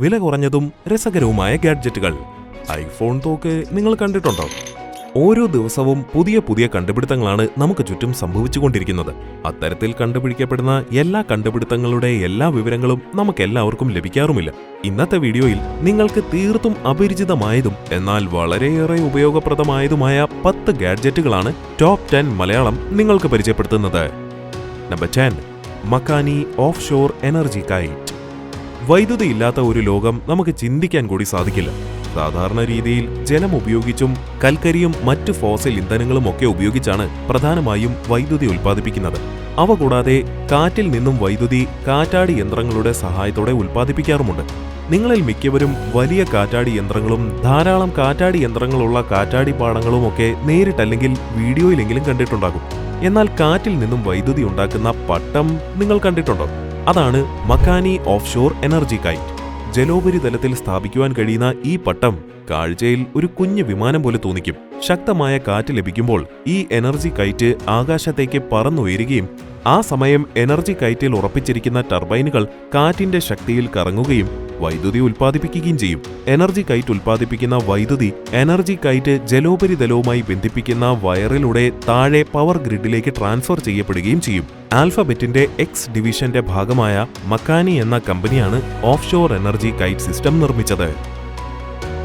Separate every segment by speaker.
Speaker 1: വില കുറഞ്ഞതും രസകരവുമായ ഗാഡ്ജറ്റുകൾ. ഐഫോൺ തോക്ക് നിങ്ങൾ കണ്ടിട്ടുണ്ടോ? ഓരോ ദിവസവും പുതിയ പുതിയ കണ്ടുപിടുത്തങ്ങളാണ് നമുക്ക് ചുറ്റും സംഭവിച്ചുകൊണ്ടിരിക്കുന്നത്. അത്തരത്തിൽ കണ്ടുപിടിക്കപ്പെടുന്ന എല്ലാ കണ്ടുപിടുത്തങ്ങളുടെ എല്ലാ വിവരങ്ങളും നമുക്ക് എല്ലാവർക്കും ലഭിക്കാറുമില്ല. ഇന്നത്തെ വീഡിയോയിൽ നിങ്ങൾക്ക് തീർത്തും അപരിചിതമായതും എന്നാൽ വളരെയേറെ ഉപയോഗപ്രദമായതുമായ പത്ത് ഗാഡ്ജറ്റുകളാണ് ടോപ്പ് ടെൻ മലയാളം നിങ്ങൾക്ക് പരിചയപ്പെടുത്തുന്നത്. Number ten Makani offshore energy kite വൈദ്യുതി ഇല്ലാത്ത ഒരു ലോകം നമുക്ക് ചിന്തിക്കാൻ കൂടി സാധിക്കില്ല. സാധാരണ രീതിയിൽ ജലം ഉപയോഗിച്ചും കൽക്കരിയും മറ്റ് ഫോസിൽ ഇന്ധനങ്ങളും ഒക്കെ ഉപയോഗിച്ചാണ് പ്രധാനമായും വൈദ്യുതി ഉൽപ്പാദിപ്പിക്കുന്നത്. അവ കൂടാതെ കാറ്റിൽ നിന്നും വൈദ്യുതി കാറ്റാടി യന്ത്രങ്ങളുടെ സഹായത്തോടെ ഉൽപ്പാദിപ്പിക്കാറുമുണ്ട്. നിങ്ങളിൽ മിക്കവരും വലിയ കാറ്റാടി യന്ത്രങ്ങളും ധാരാളം കാറ്റാടി യന്ത്രങ്ങളുള്ള കാറ്റാടി പാടങ്ങളും ഒക്കെ നേരിട്ടല്ലെങ്കിൽ വീഡിയോയിലെങ്കിലും കണ്ടിട്ടുണ്ടാകും. എന്നാൽ കാറ്റിൽ നിന്നും വൈദ്യുതി ഉണ്ടാക്കുന്ന പട്ടം നിങ്ങൾ കണ്ടിട്ടുണ്ടോ? അതാണ് മക്കാനി ഓഫ്ഷോർ എനർജി കൈറ്റ്. ജലോപരിതലത്തിൽ സ്ഥാപിക്കുവാൻ കഴിയുന്ന ഈ പട്ടം കാഴ്ചയിൽ ഒരു കുഞ്ഞു വിമാനം പോലെ തോന്നിക്കും. ശക്തമായ കാറ്റ് ലഭിക്കുമ്പോൾ ഈ എനർജി കൈറ്റ് ആകാശത്തേക്ക് പറന്നുയരുകയും ആ സമയം എനർജി കൈറ്റിൽ ഉറപ്പിച്ചിരിക്കുന്ന ടർബൈനുകൾ കാറ്റിന്റെ ശക്തിയിൽ കറങ്ങുകയും വൈദ്യുതി ഉൽപ്പാദിപ്പിക്കുകയും ചെയ്യും. എനർജി കൈറ്റ് ഉൽപ്പാദിപ്പിക്കുന്ന വൈദ്യുതി എനർജി കൈറ്റ് ജലോപരിതലവുമായി ബന്ധിപ്പിക്കുന്ന വയറിലൂടെ താഴെ പവർ ഗ്രിഡിലേക്ക് ട്രാൻസ്ഫർ ചെയ്യപ്പെടുകയും ചെയ്യും. ആൽഫബെറ്റിന്റെ എക്സ് ഡിവിഷന്റെ ഭാഗമായ മക്കാനി എന്ന കമ്പനിയാണ് ഓഫ്ഷോർ എനർജി കൈറ്റ് സിസ്റ്റം നിർമ്മിച്ചത്.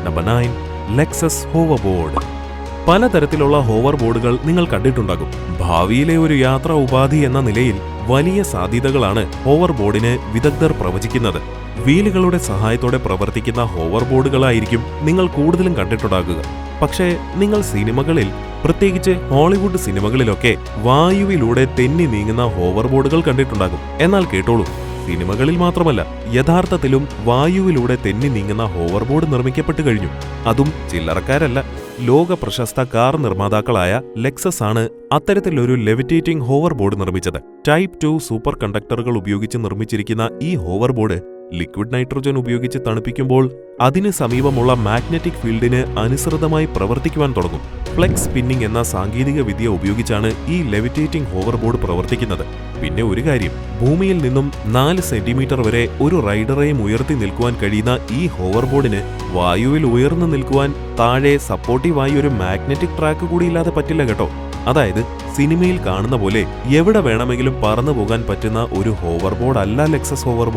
Speaker 1: Number nine Lexus hover board പലതരത്തിലുള്ള ഹോവർ ബോർഡുകൾ നിങ്ങൾ കണ്ടിട്ടുണ്ടാകും. ഭാവിയിലെ ഒരു യാത്ര ഉപാധി എന്ന നിലയിൽ വലിയ സാധ്യതകളാണ് ഹോവർ ബോർഡിന് വിദഗ്ധർ പ്രവചിക്കുന്നത്. വീലുകളുടെ സഹായത്തോടെ പ്രവർത്തിക്കുന്ന ഹോവർ ബോർഡുകളായിരിക്കും നിങ്ങൾ കൂടുതലും കണ്ടിട്ടുണ്ടാകുക. പക്ഷേ നിങ്ങൾ സിനിമകളിൽ പ്രത്യേകിച്ച് ഹോളിവുഡ് സിനിമകളിലൊക്കെ വായുവിലൂടെ തെന്നി നീങ്ങുന്ന ഹോവർ ബോർഡുകൾ കണ്ടിട്ടുണ്ടാകും. എന്നാൽ കേട്ടോളൂ സിനിമകളിൽ മാത്രമല്ല യഥാർത്ഥത്തിലും വായുവിലൂടെ തെന്നി നീങ്ങുന്ന ഹോവർ ബോർഡ് നിർമ്മിക്കപ്പെട്ടു കഴിഞ്ഞു. അതും ചില്ലറക്കാരല്ല. ലോക പ്രശസ്ത കാർ നിർമ്മാതാക്കളായ ലെക്സസ് ആണ് അത്തരത്തിലൊരു ലെവിറ്റേറ്റിംഗ് ഹോവർ ബോർഡ് നിർമ്മിച്ചത്. ടൈപ്പ് ടു സൂപ്പർ കണ്ടക്ടറുകൾ ഉപയോഗിച്ച് നിർമ്മിച്ചിരിക്കുന്ന ഈ ഹോവർ ബോർഡ് ലിക്വിഡ് നൈട്രജൻ ഉപയോഗിച്ച് തണുപ്പിക്കുമ്പോൾ അതിന് സമീപമുള്ള മാഗ്നറ്റിക് ഫീൽഡിന് അനുസൃതമായി പ്രവർത്തിക്കുവാൻ തുടങ്ങും. ഫ്ലെക്സ് സ്പിന്നിംഗ് എന്ന സാങ്കേതിക വിദ്യ ഉപയോഗിച്ചാണ് ഈ ലെവിറ്റേറ്റിംഗ് ഹോവർ ബോർഡ് പ്രവർത്തിക്കുന്നത്. പിന്നെ ഒരു കാര്യം ഭൂമിയിൽ നിന്നും നാല് സെന്റിമീറ്റർ വരെ ഒരു റൈഡറെയും ഉയർത്തി നിൽക്കുവാൻ കഴിയുന്ന ഈ ഹോവർ ബോർഡിന് വായുവിൽ ഉയർന്നു നിൽക്കുവാൻ താഴെ സപ്പോർട്ടീവായി ഒരു മാഗ്നറ്റിക് ട്രാക്ക് കൂടി ഇല്ലാതെ പറ്റില്ല കേട്ടോ. അതായത് സിനിമയിൽ കാണുന്ന പോലെ എവിടെ വേണമെങ്കിലും പറന്നു പോകാൻ പറ്റുന്ന ഒരു ഹോവർ ബോർഡ് അല്ല Lexus hover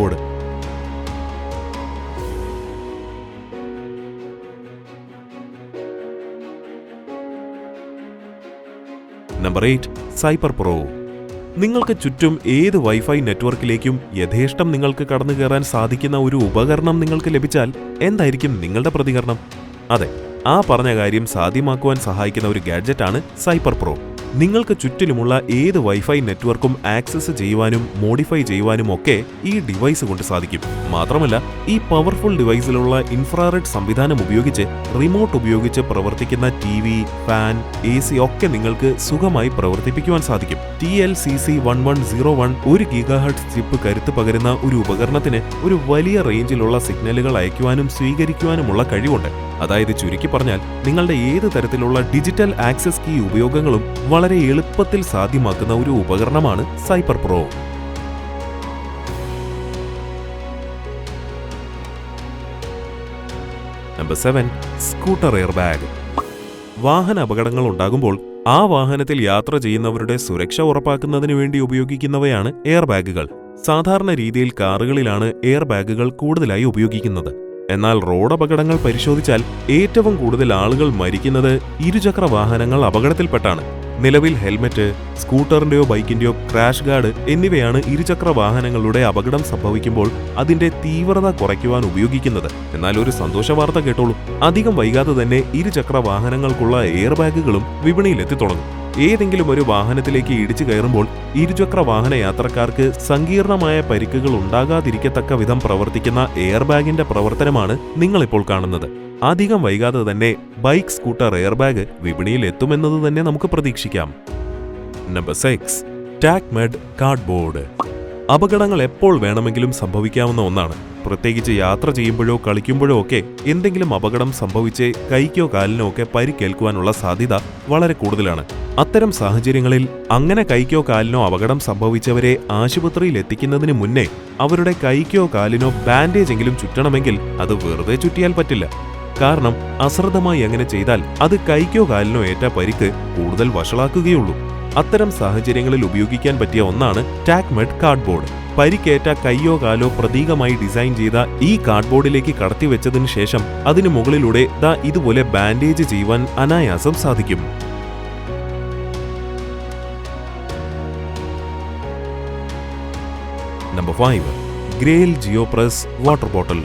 Speaker 1: number eight Cyber Pro. നിങ്ങൾക്ക് ചുറ്റും ഏത് വൈഫൈ നെറ്റ്വർക്കിലേക്കും യഥേഷ്ടം നിങ്ങൾക്ക് കടന്നു കയറാൻ സാധിക്കുന്ന ഒരു ഉപകരണം നിങ്ങൾക്ക് ലഭിച്ചാൽ എന്തായിരിക്കും നിങ്ങളുടെ പ്രതികരണം? അതെ ആ പറഞ്ഞ കാര്യം സാധ്യമാക്കുവാൻ സഹായിക്കുന്ന ഒരു ഗാഡ്ജറ്റാണ് സൈപ്പർ പ്രോ. നിങ്ങൾക്ക് ചുറ്റിലുമുള്ള ഏത് വൈഫൈ നെറ്റ്വർക്കും ആക്സസ് ചെയ്യുവാനും മോഡിഫൈ ചെയ്യുവാനും ഒക്കെ ഈ ഡിവൈസ് കൊണ്ട് സാധിക്കും. മാത്രമല്ല ഈ പവർഫുൾ ഡിവൈസിലുള്ള ഇൻഫ്രാറെഡ് സംവിധാനം ഉപയോഗിച്ച് റിമോട്ട് ഉപയോഗിച്ച് പ്രവർത്തിക്കുന്ന T V fan A C ഒക്കെ നിങ്ങൾക്ക് സുഖമായി പ്രവർത്തിപ്പിക്കുവാൻ സാധിക്കും. T L C C one one zero one ഒരു ഗീഗാഹർട്ട് ചിപ്പ് കരുത്ത് പകരുന്ന ഒരു ഉപകരണത്തിന് ഒരു വലിയ റേഞ്ചിലുള്ള സിഗ്നലുകൾ അയക്കുവാനും സ്വീകരിക്കുവാനുമുള്ള കഴിവുണ്ട്. അതായത് ചുരുക്കി പറഞ്ഞാൽ നിങ്ങളുടെ ഏത് തരത്തിലുള്ള ഡിജിറ്റൽ ആക്സസ് കീ ഉപയോഗങ്ങളും വളരെ എളുപ്പത്തിൽ സാധ്യമാക്കുന്ന ഒരു ഉപകരണമാണ് Cyber Pro. Number seven scooter airbag. വാഹന അപകടങ്ങൾ ഉണ്ടാകുമ്പോൾ ആ വാഹനത്തിൽ യാത്ര ചെയ്യുന്നവരുടെ സുരക്ഷ ഉറപ്പാക്കുന്നതിന് വേണ്ടി ഉപയോഗിക്കുന്നവയാണ് എയർ ബാഗുകൾ. സാധാരണ രീതിയിൽ കാറുകളിലാണ് എയർ ബാഗുകൾ കൂടുതലായി ഉപയോഗിക്കുന്നത്. എന്നാൽ റോഡ് അപകടങ്ങൾ പരിശോധിച്ചാൽ ഏറ്റവും കൂടുതൽ ആളുകൾ മരിക്കുന്നത് ഇരുചക്ര വാഹനങ്ങൾ അപകടത്തിൽപ്പെട്ടാണ്. നിലവിൽ ഹെൽമറ്റ് സ്കൂട്ടറിന്റെയോ ബൈക്കിന്റെയോ ക്രാഷ് ഗാർഡ് എന്നിവയാണ് ഇരുചക്ര വാഹനങ്ങളുടെ അപകടം സംഭവിക്കുമ്പോൾ അതിന്റെ തീവ്രത കുറയ്ക്കുവാൻ ഉപയോഗിക്കുന്നത്. എന്നാൽ ഒരു സന്തോഷ വാർത്ത കേട്ടോളൂ. അധികം വൈകാതെ തന്നെ ഇരുചക്ര വാഹനങ്ങൾക്കുള്ള എയർ ബാഗുകളും വിപണിയിലെത്തി തുടങ്ങും. ഏതെങ്കിലും ഒരു വാഹനത്തിലേക്ക് ഇടിച്ചു കയറുമ്പോൾ ഇരുചക്ര വാഹന യാത്രക്കാർക്ക് സങ്കീർണമായ പരിക്കുകൾ ഉണ്ടാകാതിരിക്കത്തക്ക വിധം പ്രവർത്തിക്കുന്ന എയർ ബാഗിന്റെ പ്രവർത്തനമാണ് നിങ്ങളിപ്പോൾ കാണുന്നത്. അധികം വൈകാതെ തന്നെ ബൈക്ക് സ്കൂട്ടർ എയർ ബാഗ് വിപണിയിൽ എത്തുമെന്നത് തന്നെ നമുക്ക് പ്രതീക്ഷിക്കാം. Number six TacMed cardboard. അപകടങ്ങൾ എപ്പോൾ വേണമെങ്കിലും സംഭവിക്കാവുന്ന ഒന്നാണ്. പ്രത്യേകിച്ച് യാത്ര ചെയ്യുമ്പോഴോ കളിക്കുമ്പോഴോ ഒക്കെ എന്തെങ്കിലും അപകടം സംഭവിച്ച് കൈക്കോ കാലിനോ ഒക്കെ പരിക്കേൽക്കുവാനുള്ള സാധ്യത വളരെ കൂടുതലാണ്. അത്തരം സാഹചര്യങ്ങളിൽ അങ്ങനെ കൈക്കോ കാലിനോ അപകടം സംഭവിച്ചവരെ ആശുപത്രിയിൽ എത്തിക്കുന്നതിന് മുന്നേ അവരുടെ കൈക്കോ കാലിനോ ബാൻഡേജ് എങ്കിലും ചുറ്റണമെങ്കിൽ അത് വെറുതെ ചുറ്റിയാൽ പറ്റില്ല. കാരണം അശ്രദ്ധമായി അങ്ങനെ ചെയ്താൽ അത് കൈക്കോ കാലിനോ ഏറ്റ പരിക്ക് കൂടുതൽ വഷളാക്കുകയുള്ളൂ. അത്തരം സാഹചര്യങ്ങളിൽ ഉപയോഗിക്കാൻ പറ്റിയ ഒന്നാണ് ടാക്മെഡ് കാർഡ്ബോർഡ് പരിക്കേറ്റ കൈയോ കാലോ പ്രതീകമായി ഡിസൈൻ ചെയ്ത ഈ കാർഡ്ബോർഡിലേക്ക് കടത്തിവെച്ചതിനു ശേഷം അതിനു മുകളിലൂടെ ദ ഇതുപോലെ ബാൻഡേജ് ചെയ്യുവാൻ അനായാസം സാധിക്കും. Number five Grayl GeoPress water bottle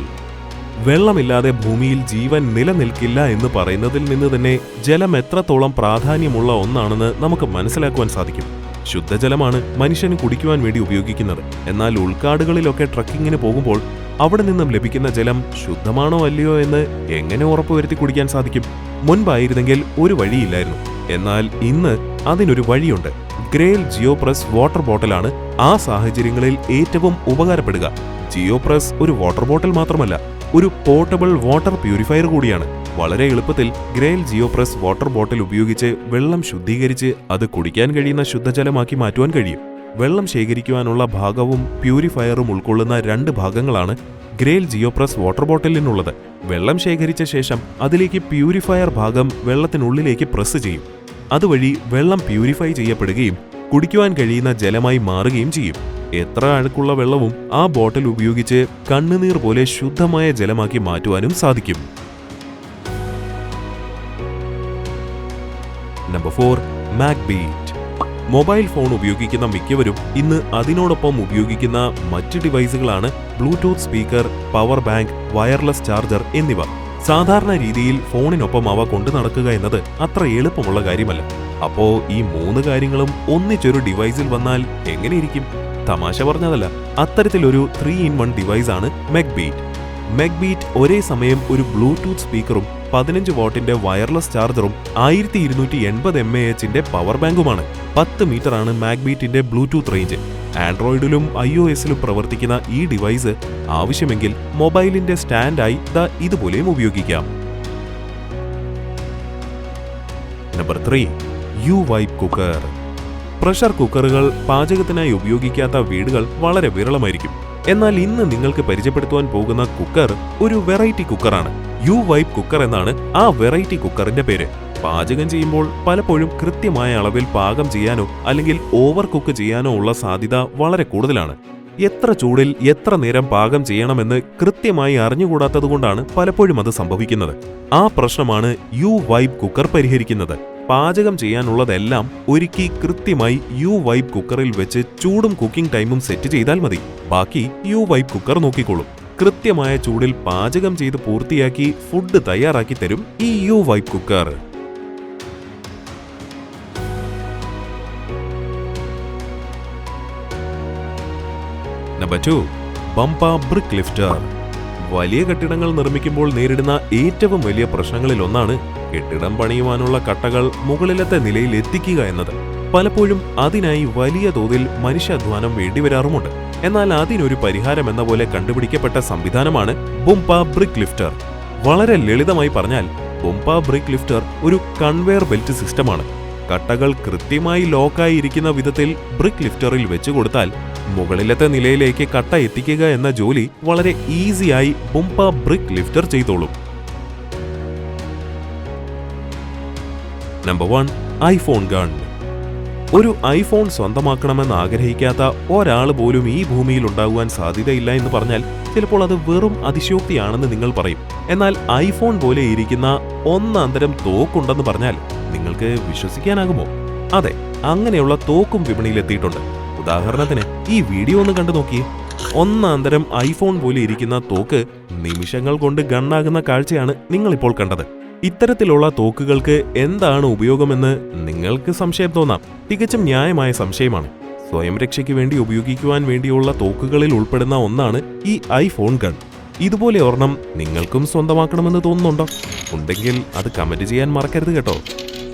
Speaker 1: വെള്ളമില്ലാതെ ഭൂമിയിൽ ജീവൻ നിലനിൽക്കില്ല എന്ന് പറയുന്നതിൽ നിന്ന് തന്നെ ജലം എത്രത്തോളം പ്രാധാന്യമുള്ള ഒന്നാണെന്ന് നമുക്ക് മനസ്സിലാക്കുവാൻ സാധിക്കും. ശുദ്ധജലമാണ് മനുഷ്യന് കുടിക്കുവാൻ വേണ്ടി ഉപയോഗിക്കുന്നത്. എന്നാൽ ഉൾക്കാടുകളിലൊക്കെ ട്രക്കിങ്ങിന് പോകുമ്പോൾ അവിടെ നിന്നും ലഭിക്കുന്ന ജലം ശുദ്ധമാണോ അല്ലയോ എന്ന് എങ്ങനെ ഉറപ്പുവരുത്തി കുടിക്കാൻ സാധിക്കും? മുൻപായിരുന്നെങ്കിൽ ഒരു വഴിയില്ലായിരുന്നു. എന്നാൽ ഇന്ന് അതിനൊരു വഴിയുണ്ട്. ഗ്രേൽ ജിയോപ്രസ് വാട്ടർ ബോട്ടിലാണ് ആ സാഹചര്യങ്ങളിൽ ഏറ്റവും ഉപകാരപ്പെടുക. ജിയോപ്രസ് ഒരു വാട്ടർ ബോട്ടിൽ മാത്രമല്ല ഒരു പോർട്ടബിൾ വാട്ടർ പ്യൂരിഫയർ കൂടിയാണ്. വളരെ എളുപ്പത്തിൽ ഗ്രേൽ ജിയോപ്രസ് വാട്ടർ ബോട്ടിൽ ഉപയോഗിച്ച് വെള്ളം ശുദ്ധീകരിച്ച് അത് കുടിക്കാൻ കഴിയുന്ന ശുദ്ധജലമാക്കി മാറ്റുവാൻ കഴിയും. വെള്ളം ശേഖരിക്കുവാനുള്ള ഭാഗവും പ്യൂരിഫയറും ഉൾക്കൊള്ളുന്ന രണ്ട് ഭാഗങ്ങളാണ് ഗ്രേൽ ജിയോപ്രസ് വാട്ടർ ബോട്ടിലിനുള്ളത് വെള്ളം ശേഖരിച്ച ശേഷം അതിലേക്ക് പ്യൂരിഫയർ ഭാഗം വെള്ളത്തിനുള്ളിലേക്ക് പ്രസ് ചെയ്യും. അതുവഴി വെള്ളം പ്യൂരിഫൈ ചെയ്യപ്പെടുകയും കുടിക്കുവാൻ കഴിയുന്ന ജലമായി മാറുകയും ചെയ്യും. എത്ര അഴുക്കുള്ള വെള്ളവും ആ ബോട്ടിൽ ഉപയോഗിച്ച് കണ്ണുനീർ പോലെ ശുദ്ധമായ ജലമാക്കി മാറ്റുവാനും സാധിക്കും. Number four MacBeat mobile phone ഉപയോഗിക്കുന്ന മിക്കവരും ഇന്ന് അതിനോടൊപ്പം ഉപയോഗിക്കുന്ന മറ്റ് ഡിവൈസുകളാണ് Bluetooth speaker power bank wireless charger എന്നിവ. സാധാരണ രീതിയിൽ ഫോണിനൊപ്പം അവ കൊണ്ടു നടക്കുക എന്നത് അത്ര എളുപ്പമുള്ള കാര്യമല്ല. അപ്പോ ഈ മൂന്ന് കാര്യങ്ങളും ഒന്നിച്ചൊരു ഡിവൈസിൽ വന്നാൽ എങ്ങനെയിരിക്കും തമാശ പറഞ്ഞതല്ല. അത്തരത്തിലൊരു ത്രീ ഇൻ വൺ ഡിവൈസ് ആണ് മെഗ്ബീറ്റ് മെഗ്ബീറ്റ് ഒരേ സമയം ഒരു ബ്ലൂടൂത്ത് സ്പീക്കറും പതിനഞ്ച് വാട്ടിന്റെ വയർലെസ് ചാർജറും ആയിരത്തി ഇരുന്നൂറ്റി എൺപത് എം എ എച്ചിന്റെ പവർ ബാങ്കുമാണ് പത്ത് മീറ്ററാണ് മാഗ്ബീറ്റിന്റെ ബ്ലൂടൂത്ത് റേഞ്ച് ആൻഡ്രോയിഡിലും ഐ ഒ എസിലും പ്രവർത്തിക്കുന്ന ഈ ഡിവൈസ് ആവശ്യമെങ്കിൽ മൊബൈലിന്റെ സ്റ്റാൻഡായി ദ ഇതുപോലെയും ഉപയോഗിക്കാം. Number three U vibe cooker pressure കുക്കറുകൾ പാചകത്തിനായി ഉപയോഗിക്കാത്ത വീടുകൾ വളരെ വിരളമായിരിക്കും. എന്നാൽ ഇന്ന് നിങ്ങൾക്ക് പരിചയപ്പെടുത്തുവാൻ പോകുന്ന കുക്കർ ഒരു വെറൈറ്റി കുക്കറാണ്. യു വൈപ്പ് കുക്കർ എന്നാണ് ആ വെറൈറ്റി കുക്കറിന്റെ പേര്. പാചകം ചെയ്യുമ്പോൾ പലപ്പോഴും കൃത്യമായ അളവിൽ പാകം ചെയ്യാനോ അല്ലെങ്കിൽ ഓവർ കുക്ക് ചെയ്യാനോ ഉള്ള സാധ്യത വളരെ കൂടുതലാണ്. എത്ര ചൂടിൽ എത്ര നേരം പാകം ചെയ്യണമെന്ന് കൃത്യമായി അറിഞ്ഞുകൂടാത്തതുകൊണ്ടാണ് പലപ്പോഴും അത് സംഭവിക്കുന്നത്. ആ പ്രശ്നമാണ് യു വൈബ് കുക്കർ പരിഹരിക്കുന്നത്. പാചകം ചെയ്യാനുള്ളതെല്ലാം ഒരുക്കി കൃത്യമായി യു വൈബ് കുക്കറിൽ വെച്ച് ചൂടും കുക്കിംഗ് ടൈമും സെറ്റ് ചെയ്താൽ മതി. ബാക്കി യു വൈബ് കുക്കർ നോക്കിക്കോളും. കൃത്യമായ ചൂടിൽ പാചകം ചെയ്ത് പൂർത്തിയാക്കി ഫുഡ് തയ്യാറാക്കി തരും ഈ U vibe cooker number two Bumpa brick lifter വലിയ കെട്ടിടങ്ങൾ നിർമ്മിക്കുമ്പോൾ നേരിടുന്ന ഏറ്റവും വലിയ പ്രശ്നങ്ങളിൽ ഒന്നാണ് കെട്ടിടം പണിയുവാനുള്ള കട്ടകൾ മുകളിലത്തെ നിലയിൽ എത്തിക്കുക എന്നത്. പലപ്പോഴും അതിനായി വലിയ തോതിൽ മനുഷ്യാധ്വാനം വേണ്ടിവരാറുമുണ്ട്. എന്നാൽ അതിനൊരു പരിഹാരം എന്ന പോലെ കണ്ടുപിടിക്കപ്പെട്ട സംവിധാനമാണ് ബുംപ ബ്രിക് ലിഫ്റ്റർ. വളരെ ലളിതമായി പറഞ്ഞാൽ ബുംപ ബ്രിക് ലിഫ്റ്റർ ഒരു കൺവെയർ ബെൽറ്റ് സിസ്റ്റമാണ്. കട്ടകൾ കൃത്യമായി ലോക്കായി ഇരിക്കുന്ന വിധത്തിൽ ബ്രിക്ക് ലിഫ്റ്ററിൽ വെച്ചു കൊടുത്താൽ മുകളിലത്തെ നിലയിലേക്ക് കട്ട എത്തിക്കുക എന്ന ജോലി വളരെ ഈസിയായി ബുംപ ബ്രിക്ക് ലിഫ്റ്റർ ചെയ്തോളും. Number one iPhone gun. ഒരു ഐഫോൺ സ്വന്തമാക്കണമെന്ന് ആഗ്രഹിക്കാത്ത ഒരാൾ പോലും ഈ ഭൂമിയിൽ ഉണ്ടാകുവാൻ സാധ്യതയില്ല എന്ന് പറഞ്ഞാൽ ചിലപ്പോൾ അത് വെറും അതിശയോക്തിയാണെന്ന് നിങ്ങൾ പറയും. എന്നാൽ ഐഫോൺ പോലെ ഇരിക്കുന്ന ഒന്നാന്തരം തോക്കുണ്ടെന്ന് പറഞ്ഞാൽ നിങ്ങൾക്ക് വിശ്വസിക്കാനാകുമോ? അതെ അങ്ങനെയുള്ള തോക്കും വിപണിയിലെത്തിയിട്ടുണ്ട്. ഉദാഹരണത്തിന് ഈ വീഡിയോ ഒന്ന് കണ്ടു നോക്കിയേ. ഒന്നാന്തരം ഐഫോൺ പോലെ ഇരിക്കുന്ന തോക്ക് നിമിഷങ്ങൾ കൊണ്ട് ഗണ്ണാകുന്ന കാഴ്ചയാണ് നിങ്ങളിപ്പോൾ കണ്ടത്. ഇത്തരത്തിലുള്ള തോക്കുകൾക്ക് എന്താണ് ഉപയോഗമെന്ന് നിങ്ങൾക്ക് സംശയം തോന്നാം. തികച്ചും ന്യായമായ സംശയമാണ്. സ്വയം രക്ഷയ്ക്ക് വേണ്ടി ഉപയോഗിക്കുവാൻ വേണ്ടിയുള്ള തോക്കുകളിൽ ഉൾപ്പെടുന്ന ഒന്നാണ് ഈ ഐഫോൺ ഗൺ. ഇതുപോലെ ഒരെണ്ണം നിങ്ങൾക്കും സ്വന്തമാക്കണമെന്ന് തോന്നുന്നുണ്ടോ? ഉണ്ടെങ്കിൽ അത് കമന്റ് ചെയ്യാൻ മറക്കരുത് കേട്ടോ.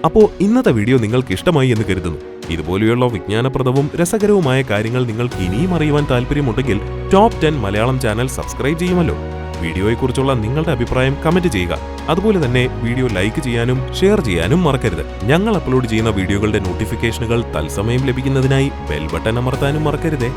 Speaker 1: അപ്പോൾ ഇന്നത്തെ വീഡിയോ നിങ്ങൾക്ക് ഇഷ്ടമായി എന്ന് കരുതുന്നു. ഇതുപോലെയുള്ള വിജ്ഞാനപ്രദവും രസകരവുമായ കാര്യങ്ങൾ നിങ്ങൾക്ക് ഇനിയും അറിയുവാൻ താല്പര്യമുണ്ടെങ്കിൽ top ten Malayalam channel subscribe ചെയ്യുമല്ലോ. വീഡിയോയെക്കുറിച്ചുള്ള നിങ്ങളുടെ അഭിപ്രായം കമന്റ് ചെയ്യുക. അതുപോലെ തന്നെ വീഡിയോ ലൈക്ക് ചെയ്യാനും ഷെയർ ചെയ്യാനും മറക്കരുത്. ഞങ്ങൾ അപ്ലോഡ് ചെയ്യുന്ന വീഡിയോകളുടെ നോട്ടിഫിക്കേഷനുകൾ തത്സമയം ലഭിക്കുന്നതിനായി ബെൽ ബട്ടൺ അമർത്താനും മറക്കരുതേ.